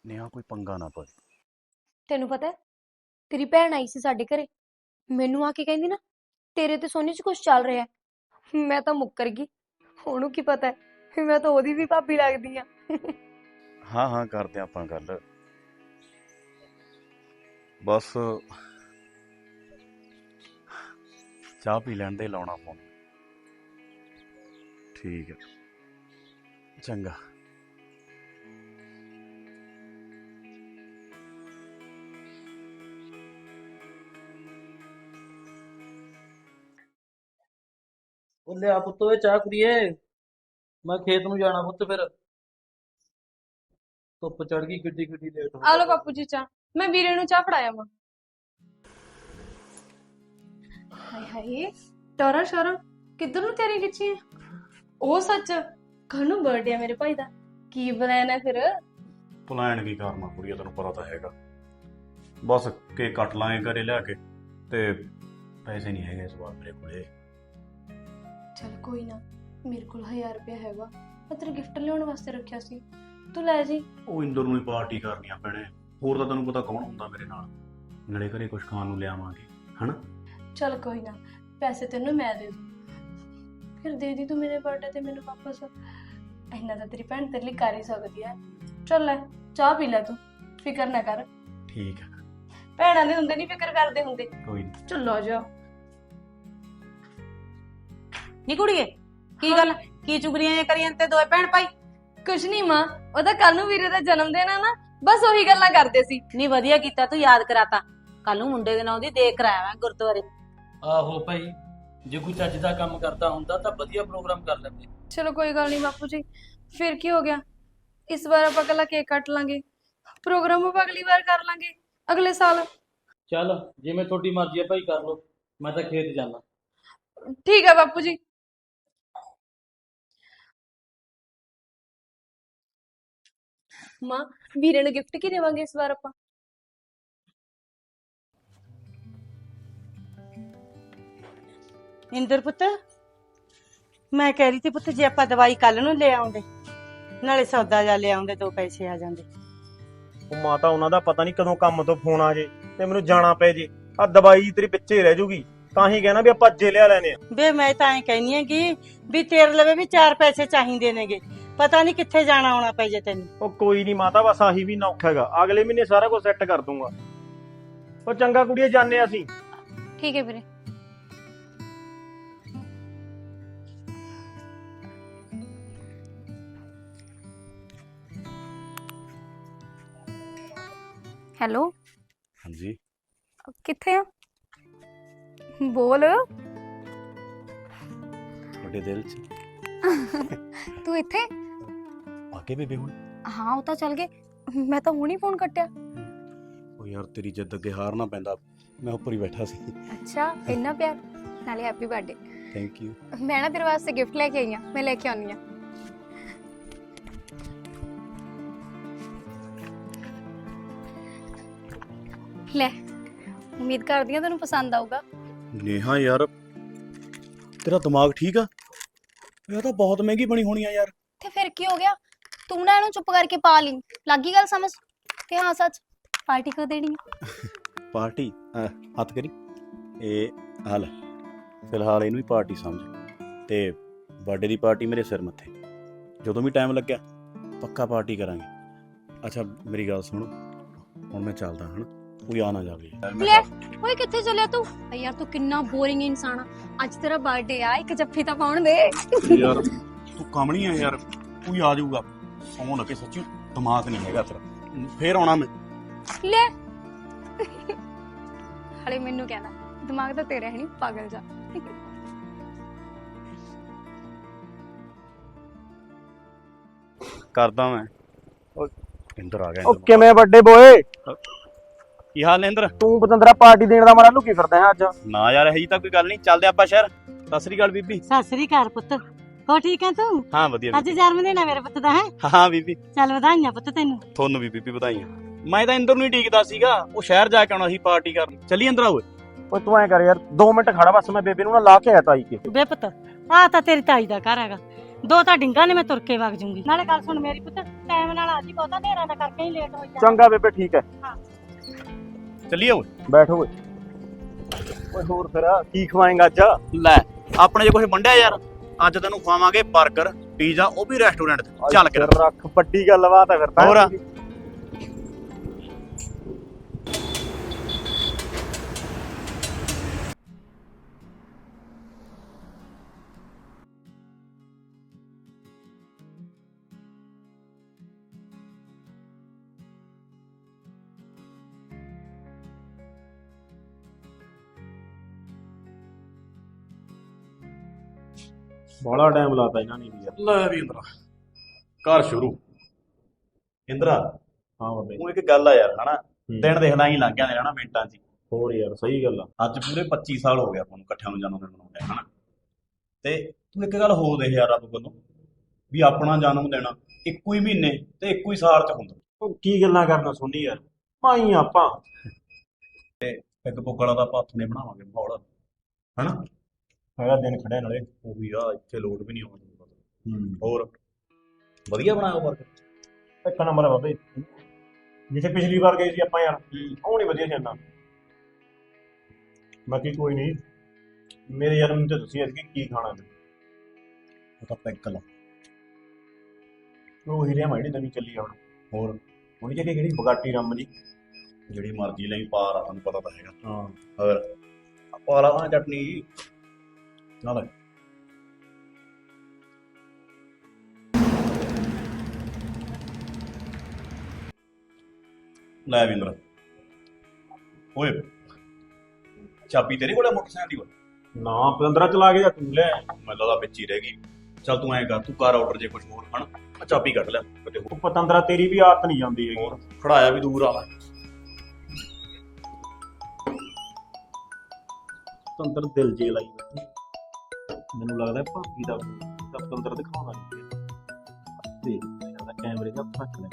ਨਿਆ ਕੋਈ ਪੰਗਾ ਨਾ ਪਵੇ। ਤੈਨੂੰ ਪਤਾ ਹੈ ਤੇਰੀ ਭੈਣ ਆਈ ਸੀ ਸਾਡੇ ਘਰੇ। ਮੈਨੂੰ ਆ ਕੇ ਕਹਿੰਦੀ ਨਾ ਤੇਰੇ ਤੇ ਸੋਨੀ 'ਚ ਕੁਝ ਚੱਲ ਰਿਹਾ ਹੈ। ਮੈਂ ਤਾਂ ਮੁੱਕਰ ਗਈ। ਉਹਨੂੰ ਕੀ ਪਤਾ ਹੈ ਮੈਂ ਤਾਂ ਉਹਦੀ ਵੀ ਭਾਬੀ ਲੱਗਦੀ ਆ ਹਾਂ ਹਾਂ ਕਰਦੇ ਆਪਾਂ ਗੱਲ। ਬਸ ਚਾਹ ਪੀ ਲੈਣ ਦੇ ਲਾਉਣਾ ਫੋਨ ਠੀਕ ਹੈ। ਚੰਗਾ। ਉਹ ਲਿਆ ਪੁੱਤ ਓਏ ਚਾਹ ਕੁੜੀਏ। ਮੈਂ ਖੇਤ ਨੂੰ ਜਾਣਾ ਪੁੱਤ ਫਿਰ। ਧੁੱਪ ਚੜ ਗਈ ਗੱਡੀ ਗੱਡੀ ਲੇਟ ਹੋ ਆ ਲਓ ਬਾਪੂ ਜੀ ਚਾਹ। ਮੈਂ ਵੀਰੇ ਨੂੰ ਚਾਹ ਫੜਾਇਆ ਵਾ। ਹਾਏ ਹਾਏ ਟੋਰਾ ਸ਼ੋਰਾ ਕਿੱਧਰ ਨੂੰ ਤੇਰੀ ਖਿੱਚੀ ਹੈ ਉਹ ਸੱਚ ਕੱਲ ਨੂੰ ਬਰਥਡੇ ਆ ਮੇਰੇ ਭਾਈ ਦਾ। ਕੀ ਪਲਾਨ ਹੈ ਫਿਰ? ਪਲਾਨ ਕੀ ਕਰਨਾ ਕੁੜੀਆ ਤੈਨੂੰ ਪਤਾ ਤਾਂ ਹੈਗਾ। ਬਸ ਕੇਕ ਕੱਟ ਲਾਂਗੇ ਘਰੇ ਲਿਆ ਕੇ ਤੇ ਪੈਸੇ ਨਹੀਂ ਹੈਗੇ ਇਸ ਵਾਰ ਮੇਰੇ ਕੋਲੇ। ਚਲ ਕੋਈ ਨਾ ਮੇਰੇ ਕੋਲ 1000 ਰੁਪਇਆ ਹੈਗਾ। ਮੈਂ ਤੇਰੇ ਗਿਫਟ ਲਿਆਉਣ ਵਾਸਤੇ ਰੱਖਿਆ ਸੀ। ਤੂੰ ਲੈ ਜੀ। ਉਹ ਇੰਦਰ ਨੂੰ ਹੀ ਪਾਰਟੀ ਕਰਨੀ ਆ ਪੈਣੇ ਹੋਰ ਤਾਂ ਤੈਨੂੰ ਪਤਾ ਕੌਣ ਹੁੰਦਾ ਮੇਰੇ ਨਾਲ। ਨਾਲੇ ਘਰੇ ਕੁਝ ਖਾਣ ਨੂੰ ਲਿਆਵਾਂਗੇ ਹਨਾ? ਚਲ ਕੋਈ ਨਾ ਪੈਸੇ ਤੈਨੂੰ ਮੈਂ ਦੇ ਦੂੰ। ਫਿਰ ਦੇ ਦੀ ਤੂੰ ਮੇਰੇ ਬਰਥਡੇ ਤੇ ਮੈਨੂੰ ਵਾਪਸ। ਇੰਨਾ ਤਾਂ ਤੇਰੀ ਭੈਣ ਤੇਰੇ ਲਈ ਕਰ ਹੀ ਸਕਦੀ ਹੈ ਚੱਲ ਲੈ ਚਾਹ ਪੀ ਲੈ ਤੂੰ ਫਿਕਰ ਨਾ ਕਰ। ਠੀਕ ਹੈ ਭੈਣਾਂ ਦੇ ਹੁੰਦੇ ਨਹੀਂ ਫਿਕਰ ਕਰਦੇ ਹੁੰਦੇ। ਕੋਈ ਨੀ। ਚੱਲੋ ਜਾ ਨੀ ਕੁੜੀਏ ਕੀ ਗੱਲ ਕੀ ਚੁਗਲੀਆਂ ਜਿਹੀਆਂ ਕਰੀਆਂ ਤੇ ਦੋਏ ਭੈਣ ਭਾਈ? ਕੁਛ ਨਹੀਂ ਮਾਂ ਉਹਦਾ ਕੱਲ ਨੂੰ ਵੀਰੇ ਦਾ ਜਨਮ ਦਿਨ ਆ ਨਾ। ਬਸ ਉਹੀ ਗੱਲਾਂ ਕਰਦੇ ਸੀ। ਨੀ ਵਧੀਆ ਕੀਤਾ ਤੂੰ ਯਾਦ ਕਰਾਤਾ। ਕੱਲ ਨੂੰ ਮੁੰਡੇ ਦੇ ਨਾਂ ਦੀ ਦੇਖ ਕਰਾਇਆ ਮੈਂ ਗੁਰਦੁਆਰੇ। ਆਹੋ ਭਾਈ ਜੇ ਕੋਈ ਚੱਜ ਦਾ ਕੰਮ ਕਰਦਾ ਹੁੰਦਾ ਤਾਂ ਵਧੀਆ ਪ੍ਰੋਗਰਾਮ ਕਰ ਲੈਂਦੇ। ਚਲੋ ਕੋਈ ਗੱਲ ਨਹੀਂ ਬਾਪੂ ਜੀ ਫਿਰ ਕੀ ਹੋ ਗਿਆ? ਇਸ ਵਾਰ ਆਪਾਂ ਕੱਲਾ ਕੇਕ ਕੱਟ ਲਾਂਗੇ। ਪ੍ਰੋਗਰਾਮ ਆਪਾਂ ਅਗਲੀ ਵਾਰ ਕਰ ਲਾਂਗੇ ਅਗਲੇ ਸਾਲ। ਚੱਲ ਜਿਵੇਂ ਤੁਹਾਡੀ ਮਰਜ਼ੀ ਹੈ ਭਾਈ ਕਰ ਲਓ। ਮੈਂ ਤਾਂ ਖੇਤ ਜਾਣਾ। ਠੀਕ ਹੈ ਬਾਪੂ ਜੀ। ਮਾਂ ਵੀਰੇ ਨੂੰ ਗਿਫਟ ਕੀ ਦੇਵਾਂਗੇ ਇਸ ਵਾਰ ਆਪਾਂ? ਇੰਦਰ ਪੁੱਤ ਮੈਂ ਕਹਿ ਰਹੀ ਸੀ ਪੁੱਤ ਜੇ ਆਪਾਂ ਦਵਾਈ ਕੱਲ ਨੂੰ ਲੈ ਆਉਂਦੇ ਨਾਲੇ ਸੌਦਾ ਜਾ ਲੈ ਆਉਂਦੇ ਦੋ ਪੈਸੇ ਆ ਜਾਂਦੇ। ਉਹ ਮਾਤਾ ਉਹਨਾਂ ਦਾ ਪਤਾ ਨਹੀਂ ਕਦੋਂ ਕੰਮ ਤੋਂ ਫੋਨ ਆ ਜੇ ਤੇ ਮੈਨੂੰ ਜਾਣਾ ਪੈ ਜੇ। ਆ ਦਵਾਈ ਤੇਰੀ ਪਿੱਛੇ ਰਹਿ ਜੂਗੀ ਤਾਂ ਹੀ ਕਹਿਣਾ ਵੀ ਆਪਾਂ ਅੱਜੇ ਲਿਆ ਲੈਨੇ ਆ ਵੇ ਮੈਂ ਤਾਂ ਐ ਕਹਿੰਨੀ ਆ ਕਿ ਵੀ ਤੇਰੇ ਲਵੇ ਵੀ ਚਾਰ ਪੈਸੇ ਚਾਹੀਦੇ ਨੇਗੇ। ਪਤਾ ਨਹੀਂ ਕਿੱਥੇ ਜਾਣਾ ਆਉਣਾ ਪੈ ਜੇ ਤੈਨੂੰ। ਉਹ ਕੋਈ ਨਹੀਂ ਮਾਤਾ ਬਸ ਆਹੀ ਵੀ ਔਖਾ ਹੈਗਾ। ਅਗਲੇ ਮਹੀਨੇ ਸਾਰਾ ਕੁਝ ਸੈੱਟ ਕਰ ਦੂੰਗਾ। ਉਹ ਚੰਗਾ ਕੁੜੀਏ ਜਾਣੇ ਆ ਅਸੀਂ। ਠੀਕ ਹੈ ਵੀਰੇ। ਹੈਲੋ? ਹਾਂਜੀ। ਕਿੱਥੇ ਆ? ਬੋਲ। ਤੁਹਾਡੇ ਦਿਲ 'ਚ? ਤੂੰ ਇੱਥੇ ਆਕੇ ਬੇਬੇ ਹੁਣ ਹਾਂ ਉਹ ਤਾਂ ਚੱਲ ਗਏ ਮੈਂ ਤਾਂ ਹੁਣੀ ਫੋਨ ਕੱਟਿਆ ਉਹ ਯਾਰ ਤੇਰੀ ਜਿੱਦ ਅੱਗੇ ਹਾਰ ਨਾ ਪੈਂਦਾ ਮੈਂ ਉੱਪਰ ਹੀ ਬੈਠਾ ਸੀ ਅੱਛਾ ਇੰਨਾ ਪਿਆਰ ਨਾਲੇ ਹੈਪੀ ਬਰਥਡੇ ਥੈਂਕ ਯੂ ਮੈਂ ਨਾ ਤੇਰੇ ਵਾਸਤੇ ਗਿਫਟ ਲੈ ਕੇ ਆਈ ਆ ਮੈਂ ਲੈ ਕੇ ਆਉਣੀ ਆ ਲੈ ਉਮੀਦ ਕਰਦੀ ਆ ਤੈਨੂੰ ਪਸੰਦ ਆਊਗਾ ਨੇਹਾ ਯਾਰ ਤੇਰਾ ਦਿਮਾਗ ਠੀਕ ਆ ਇਹ ਤਾਂ ਬਹੁਤ ਮਹਿੰਗੀ ਬਣੀ ਹੋਣੀ ਆ ਯਾਰ। ਤੇ ਫਿਰ ਕੀ ਹੋ ਗਿਆ? ਤੂੰ ਨਾ ਇਹਨੂੰ ਚੁੱਪ ਕਰਕੇ ਪਾ ਲਈ। ਲੱਗੀ ਗੱਲ ਸਮਝ? ਤੇ ਹਾਂ ਸੱਚ? ਪਾਰਟੀ ਕਦ ਦੇਣੀ ਆ? ਪਾਰਟੀ? ਅਹ, ਹੱਥ ਕਰੀ। ਇਹ ਹਾਲ ਫਿਲਹਾਲ ਇਹਨੂੰ ਹੀ ਪਾਰਟੀ ਸਮਝ। ਤੇ ਬਰਥਡੇ ਦੀ ਪਾਰਟੀ ਮੇਰੇ ਸਿਰ ਮੱਥੇ। ਜਦੋਂ ਵੀ ਟਾਈਮ ਲੱਗਿਆ ਪੱਕਾ ਪਾਰਟੀ ਕਰਾਂਗੇ। ਅੱਛਾ ਮੇਰੀ ਗੱਲ ਸੁਣ। ਹੁਣ ਮੈਂ ਚੱਲਦਾ ਹਾਂ ਕੋਈ ਆ ਨਾ ਜਾਵੇ। ਲੈ ਓਏ ਕਿੱਥੇ ਚੱਲਿਆ ਤੂੰ? ਆ ਯਾਰ ਤੂੰ ਕਿੰਨਾ ਬੋਰਿੰਗ ਇਨਸਾਨ ਆ। ਅੱਜ ਤੇਰਾ ਬਰਥਡੇ ਆ ਇੱਕ ਜੱਫੀ ਤਾਂ ਪਾਉਣ ਦੇ। ਯਾਰ ਤੂੰ ਕਮਣੀ ਆ ਯਾਰ ਕੋਈ ਆ ਜਾਊਗਾ ਸੌਂ ਲੱਗੇ ਸੱਚੀ ਦਿਮਾਗ ਨਹੀਂ ਹੈਗਾ ਤੇਰਾ। ਫੇਰ ਆਉਣਾ ਮੈਂ। ਲੈ। ਹਲੇ ਮੈਨੂੰ ਕਹਿੰਦਾ ਦਿਮਾਗ ਤਾਂ ਤੇਰਾ ਹੈ ਨਹੀਂ ਪਾਗਲ ਜਾ। ਕਰਦਾ ਮੈਂ। ਉਹ ਇੰਦਰ ਆ ਗਿਆ ਉਹ ਕਿਵੇਂ ਵੱਡੇ ਬੋਏ ਕੀ ਹਾਲ ਨੇ ਇੰਦਰ? ਤੂੰ ਪਤੰਦਰਾ ਪਾਰਟੀ ਦੇਣ ਦਾ ਮਾਰਾ ਲੁਕੀ ਫਿਰਦਾ ਹੈ ਅੱਜ। ਨਾ ਯਾਰ ਇਹੀ ਤਾਂ ਕੋਈ ਗੱਲ ਨਹੀਂ ਚੱਲਦੇ ਆਪਾਂ ਸ਼ਹਿਰ। ਸਤਿ ਸ੍ਰੀ ਅਕਾਲ ਬੀਬੀ। ਸਤਿ ਸ੍ਰੀ ਅਕਾਲ ਪੁੱਤ। ਹੋ ਠੀਕ ਹੈ ਤੂੰ? ਹਾਂ ਵਧੀਆ ਅੱਜ ਜਨਮ ਦਿਨ ਹੈ ਮੇਰੇ ਪੁੱਤ ਦਾ ਹੈ। ਹਾਂ ਬੀਬੀ। ਚੱਲ ਵਧਾਈਆਂ ਪੁੱਤ ਤੈਨੂੰ। ਤੁਹਾਨੂੰ ਵੀ ਬੀਬੀ ਵਧਾਈਆਂ। ਮੈਂ ਤਾਂ ਇੰਦਰ ਨੂੰ ਹੀ ਡੀਕਦਾ ਸੀਗਾ ਉਹ ਸ਼ਹਿਰ ਜਾ ਕੇ ਆਉਣਾ ਸੀ ਪਾਰਟੀ ਕਰਨ। ਚੱਲੀ ਅੰਦਰ ਆਓ। ਓਏ ਤੂੰ ਐ ਕਰ ਯਾਰ 2 ਮਿੰਟ ਖੜਾ ਬਸ ਮੈਂ ਬੇਬੇ ਨੂੰ ਨਾ ਲਾ ਕੇ ਆਇਆ ਤਾਈ ਕੇ। ਵੇ ਪੁੱਤ ਆ ਤਾਂ ਤੇਰੀ ਤਾਈ ਦਾ ਘਰ ਹੈਗਾ। ਦੋ ਤਾਂ ਡਿੰਗਾ ਨੇ ਮੈਂ ਤੁਰ ਕੇ ਵਗ ਜੂੰਗੀ। ਨਾਲੇ ਗੱਲ ਸੁਣ ਮੇਰੀ ਪੁੱਤ ਟਾਈਮ ਨਾਲ ਆ ਜੀ ਬਹੁਤਾ ਹਨੇਰਾ ਨਾ ਕਰਕੇ ਹੀ ਲੇਟ ਹੋ ਜਾ। ਚੰਗਾ ਬੇਬੇ ਠੀਕ ਹੈ। ਚੱਲੀਏ ਓਏ। ਬੈਠੋ ਓਏ। ਓਏ ਹੋਰ ਫਿਰ ਕੀ ਖਵਾਏਗਾ ਅੱਜ? ਲੈ ਆਪਣੇ ਜੇ ਕੁਝ ਵੰਡਿਆ ਯਾਰ ਅੱਜ ਤੈਨੂੰ ਖਵਾਵਾਂਗੇ 버ਗਰ ਪੀਜ਼ਾ ਉਹ ਵੀ ਰੈਸਟੋਰੈਂਟ ਤੇ। ਚੱਲ ਕੇ ਰੱਖ ਵੱਡੀ ਗੱਲਬਾਤ ਹੈ ਫਿਰ ਤਾਂ। ਹੋਰ ਬੜਾ ਟਾਈਮ ਲਾਤਾ ਇਹਨਾਂ ਨੇ ਵੀ ਯਾਰ। ਲੈ ਵੀ ਅੰਦਰ ਕਰ ਸ਼ੁਰੂ। ਇੰਦਰਾ ਹਾਂ ਬਾਬੇ। ਉਹ ਇੱਕ ਗੱਲ ਆ ਯਾਰ ਹਨਾ? ਹੂੰ। ਦਿਨ ਦੇਖਣਾ ਹੀ ਲੰਘ ਜਾਂਦੇ ਹਨਾ ਮਿੰਟਾਂ 'ਚ ਹੀ। ਹੋਰ ਯਾਰ ਸਹੀ ਗੱਲ ਆ। ਅੱਜ ਪੂਰੇ 25 ਸਾਲ ਹੋ ਗਏ ਆਪਾਂ ਨੂੰ ਇਕੱਠਿਆਂ ਨੂੰ ਜਨਮ ਦਿਨ ਮਨਾਉਂਦੇ ਹਨਾ? ਤੇ ਤੂੰ ਇੱਕ ਗੱਲ ਹੋਰ ਦੇਖ ਯਾਰ ਰੱਬ ਵੱਲੋਂ ਵੀ ਆਪਣਾ ਜਨਮ ਦਿਨ ਇੱਕੋ ਹੀ ਮਹੀਨੇ ਤੇ ਇੱਕੋ ਹੀ ਸਾਲ 'ਚ ਹੁੰਦਾ। ਉਹ ਕੀ ਗੱਲਾਂ ਕਰਨਾ ਸੋਨੀ ਯਾਰ? ਭਾਈ ਆਪਾਂ। ਇੱਕ ਪੁੱਗਲਾ ਦਾ ਆਪਾਂ ਹੱਥ ਨੇ ਬਣਾਵਾਂਗੇ ਮਾਹੌਲ। ਹਨਾ? ਹੈਗਾ ਦਿਨ ਖੜਿਆ ਨਾਲੇ ਉਹੀ ਆ ਇੱਥੇ ਲੋਡ ਵੀ ਨਹੀਂ ਆਉਂਦਾ ਹੂੰ। ਹੋਰ? ਵਧੀਆ ਬਣਾਇਆ ਵਰਕ ਇੱਕ ਨੰਬਰ ਆ ਬਾਬੇ। ਜਿੱਥੇ ਪਿਛਲੀ ਵਾਰ ਗਏ ਸੀ ਆਪਾਂ ਯਾਰ ਉਹ ਨਹੀਂ ਵਧੀਆ ਸੀ ਇੰਨਾ। ਬਾਕੀ ਕੋਈ ਨਹੀਂ। ਮੇਰੇ ਯਾਰ ਮੈਨੂੰ ਤੇ ਤੁਸੀਂ ਅੱਜ ਕੀ ਖਾਣਾ ਉਹ ਤਾਂ ਪੈਕਲ ਉਹ ਹੀਰੇ ਮਾੜੀ ਨਵੀਂ ਚੱਲੀ ਆ ਹੁਣ। ਹੋਰ? ਉਹਨੀ ਜਿਹੜੀ ਕਿਹੜੀ ਬਗਾਟੀ ਰੰਮ ਜੀ। ਜਿਹੜੀ ਮਰਜ਼ੀ ਲਈ ਪਾਰ ਆ ਤੁਹਾਨੂੰ ਪਤਾ ਤਾਂ ਹੈਗਾ। ਹਾਂ। ਹੋਰ? ਪਾ ਲਾ ਨਾ ਚਟਨੀ। ਨਾਲ ਲੈ ਵਿੰਦਰ ਓਏ ਚਾਬੀ ਤੇਰੇ ਕੋਲ ਆ ਮੋਟਰਸਾਈਕਲ ਦੀ? ਓਏ ਨਾ ਪਤੰਦਰਾ ਚਲਾ ਕੇ ਜਾਂ ਤੂੰ ਲੈ। ਮੈਨੂੰ ਲੱਗਦਾ ਵਿੱਚ ਹੀ ਰਹਿ ਗਈ। ਚੱਲ ਤੂੰ ਐਂ ਕਰ ਤੂੰ ਕਰ ਆਰਡਰ ਜੇ ਕੁਝ ਹੋਰ ਹਣ ਆ ਚਾਬੀ ਕੱਢ ਲੈ। ਕਿਤੇ ਹੋਰ। ਉਹ ਪਤੰਦਰਾ ਤੇਰੀ ਵੀ ਆਦਤ ਨਹੀਂ ਜਾਂਦੀ ਹੈਗੀ। ਹੋਰ ਖੜਾਇਆ ਵੀ ਦੂਰ ਆ। ਪਤੰਦਰ ਦਿਲ ਜੇ ਲਾਈ ਬੈਠੀ। ਮੈਨੂੰ ਲੱਗਦਾ ਭਾਬੀ ਦਾ ਦਾ ਪਤੰਦਰ ਦਿਖਾਉਣਾ ਨਹੀਂ ਦੇਖ ਲੱਗਦਾ ਕੈਮਰੇ ਦਾ ਫੱਕ ਲੈ